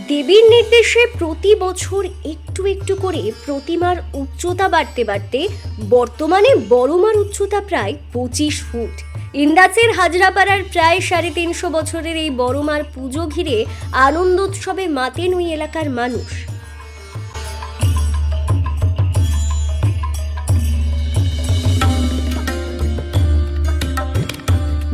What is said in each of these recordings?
দেবীর নির্দেশে প্রতি বছর একটু একটু করে প্রতিমার উচ্চতা বাড়তে বাড়তে বর্তমানে বড়মার উচ্চতা প্রায় পঁচিশ ফুট। ইন্দাসের হাজরাপাড়ার প্রায় সাড়ে তিনশো বছরের এই বড়মার পুজো ঘিরে আনন্দ উৎসবে মাতেন ওই এলাকার মানুষ।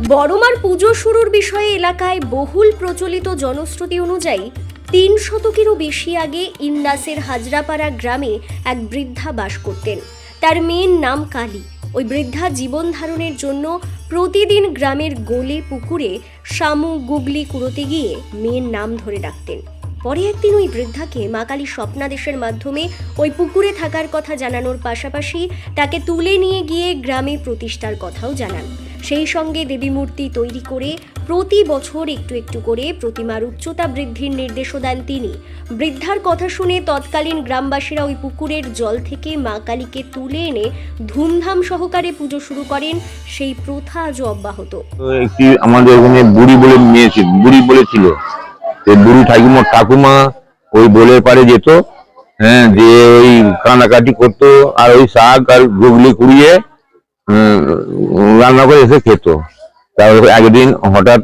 বড়মার পুজো শুরুর বিষয়ে এলাকায় বহুল প্রচলিত জনশ্রুতি অনুযায়ী তিন শতকেরও বেশি আগে ইন্দাসের হাজরাপাড়া গ্রামে এক বৃদ্ধা বাস করতেন। তার মেয়ের নাম কালী। ওই বৃদ্ধা জীবন ধারণের জন্য প্রতিদিন গ্রামের গোলে, পুকুরে শামু, গুগলি কুড়োতে গিয়ে মেয়ের নাম ধরে ডাকতেন। পরে একদিন ওই বৃদ্ধাকে মা কালী স্বপ্নাদেশের মাধ্যমে ওই পুকুরে থাকার কথা জানানোর পাশাপাশি তাকে তুলে নিয়ে গিয়ে গ্রামে প্রতিষ্ঠার কথাও জানান। সেই সঙ্গে দেবী মূর্তি তৈরি করে প্রতি বছর একটু একটু করে প্রতিমার উচ্চতা বৃদ্ধির নির্দেশও দেন তিনি। বৃদ্ধার কথা শুনে তৎকালীন গ্রামবাসীরা ওই পুকুরের জল থেকে মা কালীকে তুলে এনে ধুমধাম সহকারে পুজো শুরু করেন, সেই প্রথা আজও অব্যাহত। একটি আমাদের ওখানে বুড়ি বলে মেয়ে বুড়ি বলেছিল বুড়ি ঠাকুমা ঠাকুমা ওই বোলের পারে যেত হ্যাঁ যে ওই কানাকাটি করতো আর ওই শাক আর গুগলি কুড়িয়ে রান্না করে এসে খেত। তারপর একদিন হঠাৎ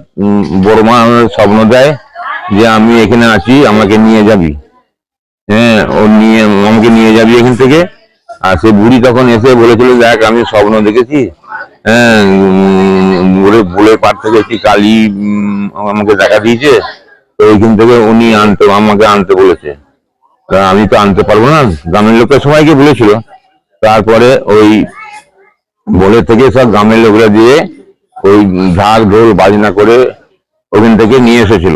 বড় মা স্বপ্ন দেয় যে আমি এখানে আছি, আমাকে নিয়ে যাবি। হ্যাঁ ও নিয়ে, আমাকে নিয়ে যাবি এখান থেকে। আর সে বুড়ি তখন এসে বলেছিল, দেখ, আমি স্বপ্ন দেখেছি। হ্যাঁ বলে পার থেকে একটি কালী আমাকে দেখা দিয়েছে। তো ওইখান থেকে উনি আনতে, আমাকে আনতে বলেছে। তা আমি তো আনতে পারব না। গ্রামের লোকের সবাইকে বলেছিল। তারপরে ওই বলে থেকে সব গ্রামের লোকরা দিয়ে ওই ঢাক ঢোল, বাজনা করে ওখান থেকে নিয়ে এসেছিল।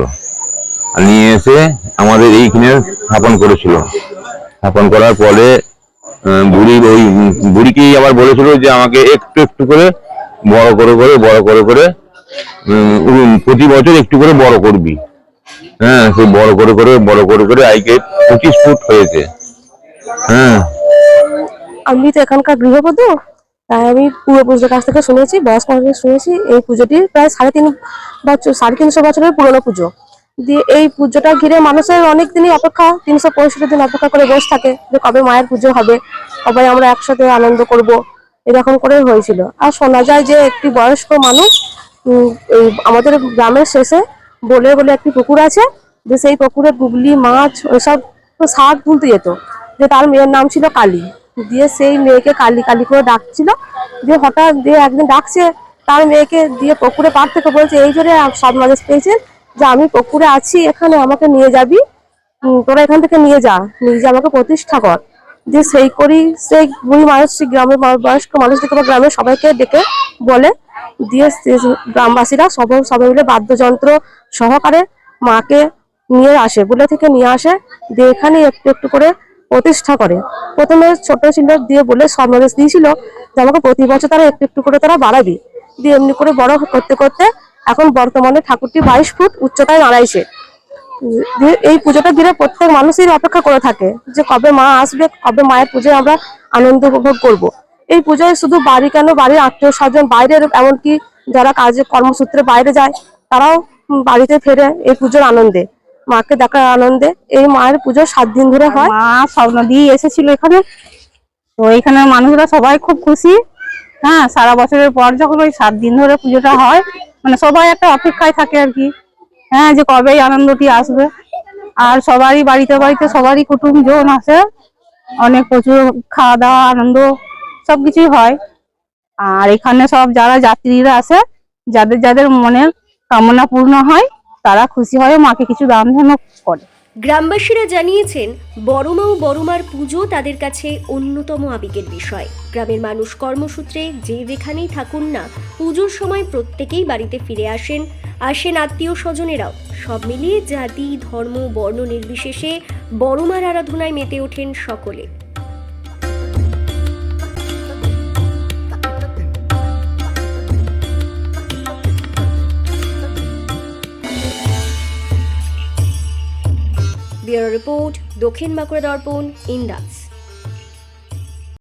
নিয়ে এসে আমাদের এইখানে স্থাপন করেছিল। স্থাপন করার পরে বুড়ি ওই বুড়িকেই আবার বলেছিল যে আমাকে একটু একটু করে বড় করে করে, বড় করে করে প্রতি বছর একটু করে বড় করবি। হ্যাঁ সেই বড় করে করে, বড় করে করে আইকে পঁচিশ ফুট হয়েছে। হ্যাঁ। আমি তো এখানকার গৃহবধূ। তাই আমি পূর্বপুরুষদের কাছ থেকে শুনেছি বয়স্ক মানুষদের শুনেছি, এই পুজোটি প্রায় সাড়ে তিন বছর, সাড়ে তিনশো বছরের পুরনো পুজো। দিয়ে এই পুজোটা ঘিরে মানুষের অনেক দিনই অপেক্ষা, তিনশো পঁয়ষট্টি দিন অপেক্ষা করে বসে থাকে যে কবে মায়ের পুজো হবে, কবে আমরা একসাথে আনন্দ করব, এরকম করে হয়েছিল। আর শোনা যায় যে একটি বয়স্ক মানুষ এই আমাদের গ্রামের শেষে বলে বলে একটি পুকুর আছে, যে সেই পুকুরে গুগলি, মাছ ওইসব শাক তুলতে যেত, যে তার মেয়ের নাম ছিল কালী। দিয়ে সেই মেয়েকে কালি কালি করে ডাকছিল। দিয়ে হঠাৎ দিয়ে একদিন ডাকছে, তার মেয়েকে দিয়ে পুকুরে পার থেকে বলছে, এই জন্য সব মানুষ পেয়েছেন যে আমি পুকুরে আছি, এখানে আমাকে নিয়ে যাবি। তোরা এখান থেকে নিয়ে যা নিয়ে যা, আমাকে প্রতিষ্ঠা কর। দিয়ে সেই করি সেই বুড়ি মানুষ, সেই গ্রামের বয়স্ক মানুষদেরকে বা গ্রামের সবাইকে ডেকে বলে, দিয়ে গ্রামবাসীরা সব, সবাই মিলে বাদ্যযন্ত্র সহকারে মাকে নিয়ে আসে, বুলে থেকে নিয়ে আসে। দিয়ে এখানে একটু একটু করে প্রতিষ্ঠা করে। প্রথমে ছোট ছিল, দিয়ে বলে সমাবেশ দিয়েছিল যে আমাকে প্রতি বছর তারা একটু একটু করে তারা বাড়াবি দিয়ে এমনি করে বড় করতে করতে এখন বর্তমানে ঠাকুরটি বাইশ ফুট উচ্চতায় দাঁড়াইছে এই পুজোটা ঘিরে প্রত্যেক মানুষই অপেক্ষা করে থাকে যে কবে মা আসবে, কবে মায়ের পুজোয় আমরা আনন্দ উপভোগ করব। এই পুজোয় শুধু বাড়ি কেন, বাড়ির আত্মীয় স্বজন, বাইরের এমনকি যারা কাজে কর্মসূত্রে বাইরে যায়, তারাও বাড়িতে ফেরে এই পুজোর আনন্দে। মাকে দেখার আনন্দে এই মায়ের পুজো সাত দিন ধরে হয়। মা স্বপ্ন দিয়ে এসেছিল এখানে। তো এখানের মানুষরা সবাই খুব খুশি। হ্যাঁ সারা বছরের পর যখন ওই সাত দিন ধরে পুজোটা হয় মানে সবাই একটা অপেক্ষায় থাকে আর কি। হ্যাঁ যে কবে আনন্দটি আসবে। আর সবারই বাড়িতে বাড়িতে সবারই কুটুম জন আসে। অনেক প্রচুর খাওয়া দাওয়া আনন্দ, সবকিছুই হয়। আর এখানে সব যারা যাত্রীরা আসে, যাদের যাদের মনের কামনা পূর্ণ হয় তারা খুশি হয়ে মাকে কিছু দান ধ্যান করে। গ্রামবাসীরা জানিয়েছেন, বড়মা ও বড়মার পুজো তাদের কাছে অন্যতম আবেগের বিষয়। গ্রামের মানুষ কর্মসূত্রে যে যেখানেই থাকুন না, পুজোর সময় প্রত্যেকেই বাড়িতে ফিরে আসেন। আসেন আত্মীয় স্বজনেরাও। সব মিলিয়ে জাতি, ধর্ম, বর্ণ নির্বিশেষে বড়মার আরাধনায় মেতে ওঠেন সকলে। ব্যুরো রিপোর্ট দক্ষিণ বাঁকুড়া দর্পণ ইন্দাস।